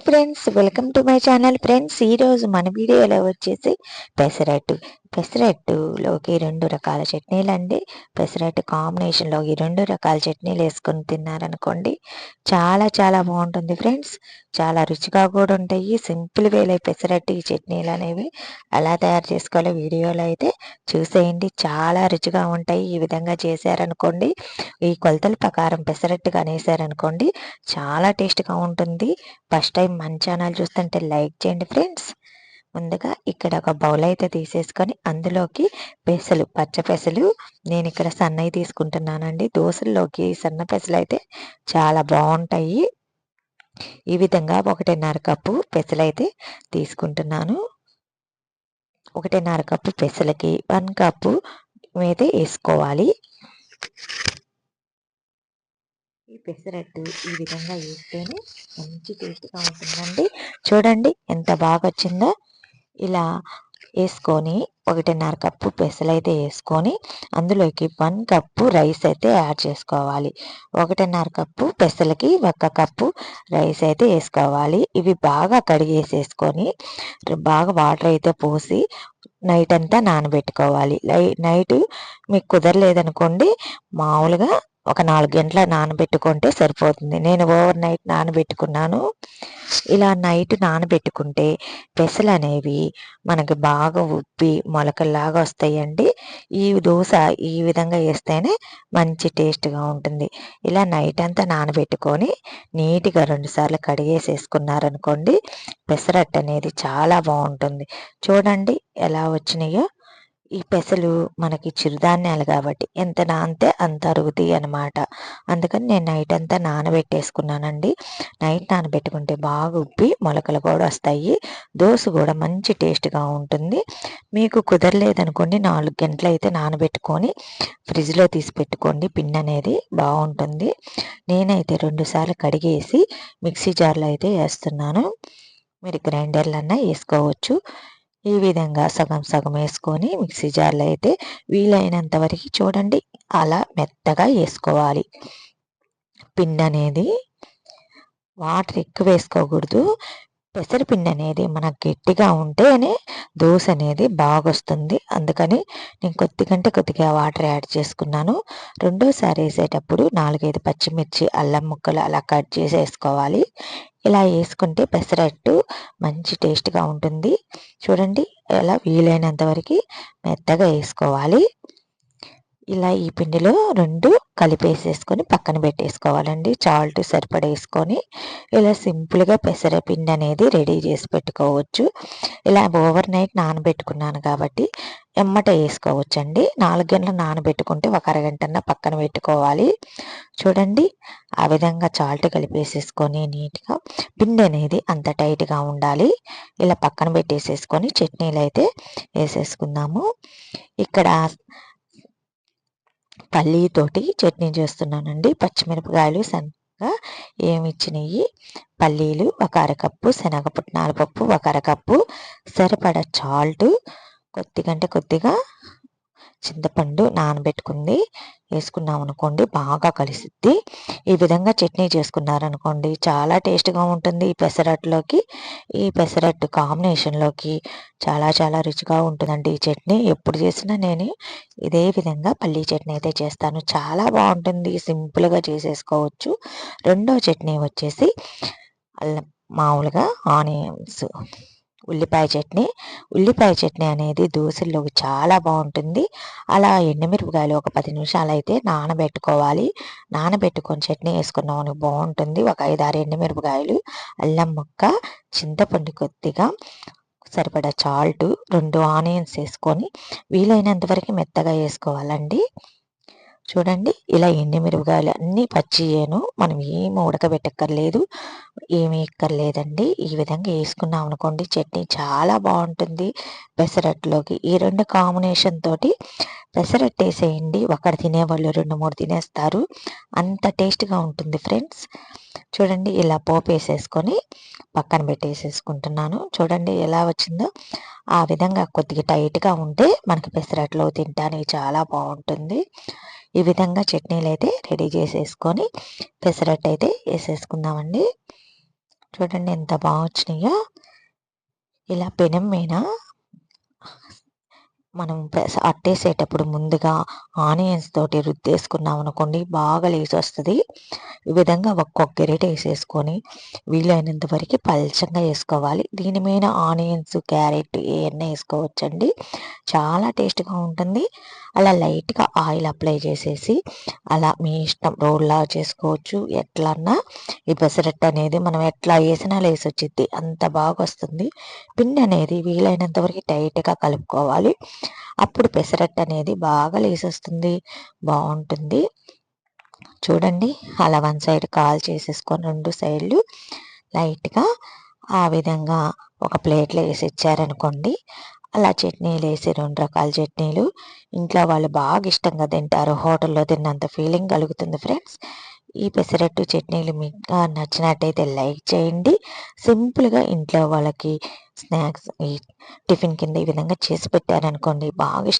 Hi friends welcome to my channel friends. ఈరోజు మన వీడియోలో వచ్చేసి పెసరట్టు. పెసరట్టులోకి రెండు రకాల చట్నీలు అండి పెసరట్టు కాంబినేషన్లోకి రెండు రకాల చట్నీలు వేసుకొని తిన్నారనుకోండి చాలా చాలా బాగుంటుంది ఫ్రెండ్స్. చాలా రుచిగా కూడా ఉంటాయి. సింపుల్ వేలే పెసరట్టు ఈ చట్నీలు అనేవి ఎలా తయారు చేసుకోవాలో వీడియోలో అయితే చూసేయండి. చాలా రుచిగా ఉంటాయి. ఈ విధంగా చేశారనుకోండి ఈ కొలతల ప్రకారం పెసరట్టుగా అనేసారనుకోండి చాలా టేస్ట్గా ఉంటుంది. ఫస్ట్ టైం మన ఛానల్ చూస్తుంటే లైక్ చేయండి ఫ్రెండ్స్. ముందుగా ఇక్కడ ఒక బౌల్ అయితే తీసేసుకొని అందులోకి పెసలు పచ్చ పెసలు నేను ఇక్కడ సన్నవి తీసుకుంటున్నానండి. దోశల్లోకి సన్న పెసలు అయితే చాలా బాగుంటాయి. ఈ విధంగా ఒకటిన్నర కప్పు పెసలు అయితే తీసుకుంటున్నాను. ఒకటిన్నర కప్పు పెసలకి వన్ కప్పు అయితే వేసుకోవాలి. ఈ పెసరట్టు ఈ విధంగా వేస్తేనే మంచి టేస్ట్గా ఉంటుందండి. చూడండి ఎంత బాగా వచ్చిందో ఇలా వేసుకొని ఒకటిన్నర కప్పు పెసలు అయితే వేసుకొని అందులోకి వన్ కప్పు రైస్ అయితే యాడ్ చేసుకోవాలి. ఒకటిన్నర కప్పు పెసలకి ఒక కప్పు రైస్ అయితే వేసుకోవాలి. ఇవి బాగా కడిగేసేసుకొని బాగా వాటర్ అయితే పోసి నైట్ అంతా నానబెట్టుకోవాలి. నైట్ మీకు కుదరలేదనుకోండి మామూలుగా ఒక నాలుగు గంటల నానబెట్టుకుంటే సరిపోతుంది. నేను ఓవర్ నైట్ నానబెట్టుకున్నాను. ఇలా నైట్ నానబెట్టుకుంటే పెసలు అనేవి మనకి బాగా ఉబ్బి మొలకల్లాగా వస్తాయండి. ఈ దోశ ఈ విధంగా వేస్తేనే మంచి టేస్ట్గా ఉంటుంది. ఇలా నైట్ అంతా నానబెట్టుకొని నీట్గా రెండుసార్లు కడిగేసేసుకున్నారనుకోండి పెసరట్టు అనేది చాలా బాగుంటుంది. చూడండి ఎలా వచ్చినాయో. ఈ పెసలు మనకి చిరుధాన్యాలు కాబట్టి ఎంత నానితే అంత అరుగుతాయి అనమాట అందుకని నేను నైట్ అంతా నానబెట్టేసుకున్నానండి. నైట్ నానబెట్టుకుంటే బాగా ఉబ్బి మొలకలు కూడా వస్తాయి. దోశ కూడా మంచి టేస్ట్గా ఉంటుంది. మీకు కుదరలేదనుకోండి నాలుగు గంటలు అయితే నానబెట్టుకొని ఫ్రిడ్జ్లో తీసి పెట్టుకోండి. పిన్ అనేది బాగుంటుంది. నేనైతే రెండుసార్లు కడిగేసి మిక్సీ జార్లో అయితే వేస్తున్నాను. మీరు గ్రైండర్లన్నా వేసుకోవచ్చు. ఈ విధంగా సగం సగం వేసుకొని మిక్సీ జార్లో అయితే వీలైనంత వరకు చూడండి అలా మెత్తగా వేసుకోవాలి. పిండి అనేది వాటర్ ఎక్కువ వేసుకోకూడదు. పెసరపిండి అనేది మనకు గట్టిగా ఉంటేనే దోశ అనేది బాగొస్తుంది. అందుకని నేను కొద్దిగంటే కొద్దిగా వాటర్ యాడ్ చేసుకున్నాను. రెండోసారి వేసేటప్పుడు నాలుగైదు పచ్చిమిర్చి అల్లం ముక్కలు అలా కట్ చేసి వేసుకోవాలి ఇలా వేసుకుంటే పెసరట్టు మంచి టేస్ట్గా ఉంటుంది. చూడండి ఎలా వీలైనంత వరకు మెత్తగా వేసుకోవాలి. ఇలా ఈ పిండిలో రెండు కలిపేసేసుకొని పక్కన పెట్టేసుకోవాలండి. చాల్ట్ సరిపడేసుకొని ఇలా సింపుల్గా పెసరపిండి అనేది రెడీ చేసి పెట్టుకోవచ్చు. ఇలా ఓవర్ నైట్ నానబెట్టుకున్నాను కాబట్టి ఎమ్మట వేసుకోవచ్చండి. నాలుగు గంటలు నానబెట్టుకుంటే ఒక అరగంట పక్కన పెట్టుకోవాలి. చూడండి ఆ విధంగా చాల్ట్ కలిపేసేసుకొని నీట్గా పిండి అనేది అంత టైట్గా ఉండాలి. ఇలా పక్కన పెట్టేసేసుకొని చట్నీలు అయితే వేసేసుకుందాము. ఇక్కడ పల్లీతోటి చట్నీ చేస్తున్నానండి. పచ్చిమిరపకాయలు సన్నగా ఏమిచ్చినవి పల్లీలు ఒక అరకప్పు శనగపుట్నాల పప్పు ఒక అరకప్పు సరిపడ చాల్ట్ కొద్దిగంటే కొద్దిగా చింతపండు నానబెట్టుకుంది. వేసుకున్నాం అనుకోండి బాగా కలిసిద్ది ఈ విధంగా చట్నీ చేసుకున్నారనుకోండి చాలా టేస్ట్గా ఉంటుంది ఈ పెసరట్టులోకి. ఈ పెసరట్టు కాంబినేషన్లోకి చాలా చాలా రుచిగా ఉంటుందండి ఈ చట్నీ. ఎప్పుడు చేసినా నేను ఇదే విధంగా పల్లీ చట్నీ అయితే చేస్తాను. చాలా బాగుంటుంది సింపుల్గా చేసేసుకోవచ్చు. రెండో చట్నీ వచ్చేసి అల్లం మామూలుగా ఆనియన్స్. ఉల్లిపాయ చట్నీ. ఉల్లిపాయ చట్నీ అనేది దోశల్లోకి చాలా బాగుంటుంది. అలా ఎండుమిరపకాయలు ఒక పది నిమిషాలు అయితే నానబెట్టుకోవాలి. నానబెట్టుకొని చట్నీ వేసుకున్నామని బాగుంటుంది. ఒక ఐదు ఆరు ఎండుమిరపకాయలు అల్లం ముక్క చింతపండు కొద్దిగా సరిపడా చాల్ట్ రెండు ఆనియన్స్ వేసుకొని వీలైనంత వరకు మెత్తగా వేసుకోవాలండి. చూడండి ఇలా ఎండి మిరపకాయలు అన్నీ పచ్చియ్యాను మనం ఏమి ఉడకబెట్టక్కర్లేదు ఏమి ఎక్కర్లేదండి ఈ విధంగా వేసుకున్నాం అనుకోండి చట్నీ చాలా బాగుంటుంది. పెసరట్లోకి ఈ రెండు కాంబినేషన్ తోటి పెసరట్టు వేసేయండి. ఒకరు తినేవాళ్ళు రెండు మూడు తినేస్తారు. అంత టేస్ట్గా ఉంటుంది ఫ్రెండ్స్. చూడండి ఇలా పోపు వేసేసుకొని పక్కన పెట్టేసేసుకుంటున్నాను. చూడండి ఎలా వచ్చిందో. ఆ విధంగా కొద్దిగా టైట్గా ఉంటే మనకి పెసరట్లో తింటానికి చాలా బాగుంటుంది. ఈ విధంగా చట్నీలు అయితే రెడీ చేసేసుకొని పెసరట్టు అయితే వేసేసుకుందామండి. చూడండి ఎంత బాగా వచ్చినాయో ఇలా పెనం మీద మనం అట్టేసేటప్పుడు ముందుగా ఆనియన్స్ తోటి రుద్దేసుకున్నాం అనుకోండి బాగా లేచి వస్తుంది. ఈ విధంగా ఒక్కొక్క గెరిట వేసేసుకొని వీలైనంత వరకు పల్చంగా వేసుకోవాలి. దీని మీద ఆనియన్స్ క్యారెట్ ఇవన్నీ వేసుకోవచ్చండి. చాలా టేస్ట్గా ఉంటుంది. అలా లైట్గా ఆయిల్ అప్లై చేసేసి అలా మీ ఇష్టం రోల్లా చేసుకోవచ్చు. ఎట్లన్నా ఈ పెసరట్టు అనేది మనం ఎట్లా వేసినా లేసి వచ్చింది అంత బాగా వస్తుంది. పిండి అనేది వీలైనంత వరకు టైట్గా కలుపుకోవాలి. అప్పుడు పెసరట్టు అనేది బాగా లేసొస్తుంది. బాగుంటుంది. చూడండి. అలా వన్ సైడ్ కాల్ చేసేసుకొని రెండు సైడ్లు లైట్గా ఆ విధంగా ఒక ప్లేట్లో వేసి ఇచ్చారనుకోండి అలా చట్నీలు వేసి రెండు రకాల చట్నీలు ఇంట్లో వాళ్ళు బాగా ఇష్టంగా తింటారు. హోటల్లో తిన్నంత ఫీలింగ్ కలుగుతుంది ఫ్రెండ్స్. ఈ పెసరట్టు చట్నీలు మీకు నచ్చినట్టయితే లైక్ చేయండి. సింపుల్గా ఇంట్లో వాళ్ళకి స్నాక్స్ ఈ టిఫిన్ కింద ఈ విధంగా చేసి పెట్టారనుకోండి బాగా ఇష్టం